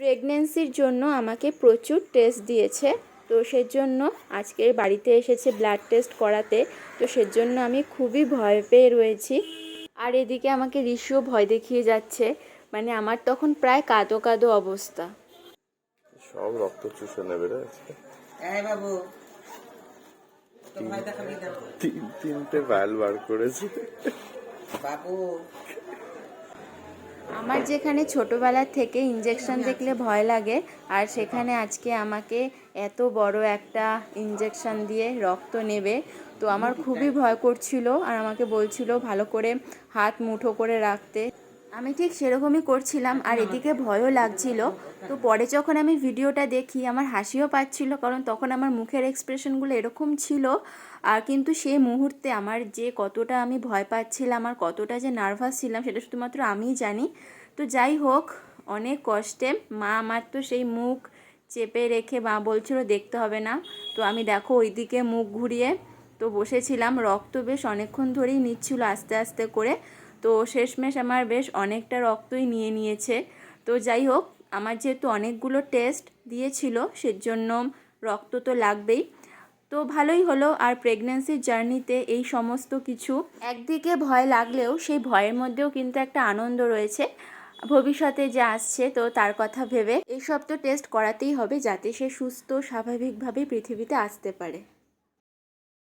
প্রেগনেন্সির জন্য আমাকে প্রচুর টেস্ট দিয়েছে। তো সেজন্য আজকে বাড়িতে এসেছে ব্লাড টেস্ট করাতে। তো সেজন্য আমি খুবই ভয় পেয়ে রয়েছি। আর এদিকে আমাকে ঋষিও ভয় দেখিয়ে যাচ্ছে। মানে আমার তখন প্রায় কাঁদো কাঁদো অবস্থা। সব রক্ত চুষে নেবে রে এই বাবু তো ভয় দেখাবি না তিন তিনটে ভাইল বার করেছে। বাবু আমার যেখানে ছোটোবেলার থেকে ইঞ্জেকশন দেখলে ভয় লাগে, আর সেখানে আজকে আমাকে এত বড় একটা ইঞ্জেকশন দিয়ে রক্ত নেবে, তো আমার খুবই ভয় করছিল। আর আমাকে বলছিল ভালো করে হাত মুঠো করে রাখতে। আমি ঠিক সেরকমই করছিলাম আর এদিকে ভয়ও লাগছিল। তো পরে যখন আমি ভিডিওটা দেখি আমার হাসিও পাচ্ছিল কারণ তখন আমার মুখের এক্সপ্রেশনগুলো এরকম ছিল। আর কিন্তু সেই মুহূর্তে আমার যে কতটা আমি ভয় পাচ্ছিলাম আর কতটা যে নার্ভাস ছিলাম সেটা শুধুমাত্র আমিই জানি। তো যাই হোক অনেক কষ্টে মা আমার তো সেই মুখ চেপে রেখে মা বলছিল দেখতে হবে না। তো আমি দেখো ওইদিকে মুখ ঘুরিয়ে তো বসেছিলাম রক্ত বেশ অনেকক্ষণ ধরেই নিচ্ছিল আস্তে আস্তে করে। তো শেষমেশ আমার বেশ অনেকটা রক্তই নিয়ে নিয়েছে। তো যাই হোক, আমার যেহেতু অনেকগুলো টেস্ট দিয়েছিল, সেজন্য রক্ত তো লাগবেই। তো ভালোই হলো, আর প্রেগনেন্সির জার্নিতে এই সমস্ত কিছু একদিকে ভয় লাগলেও সেই ভয়ের মধ্যেও কিন্তু একটা আনন্দ রয়েছে। ভবিষ্যতে যে আসছে, তো তার কথা ভেবে এইসব তো টেস্ট করাতেই হবে, যাতে সে সুস্থ স্বাভাবিকভাবে পৃথিবীতে আসতে পারে।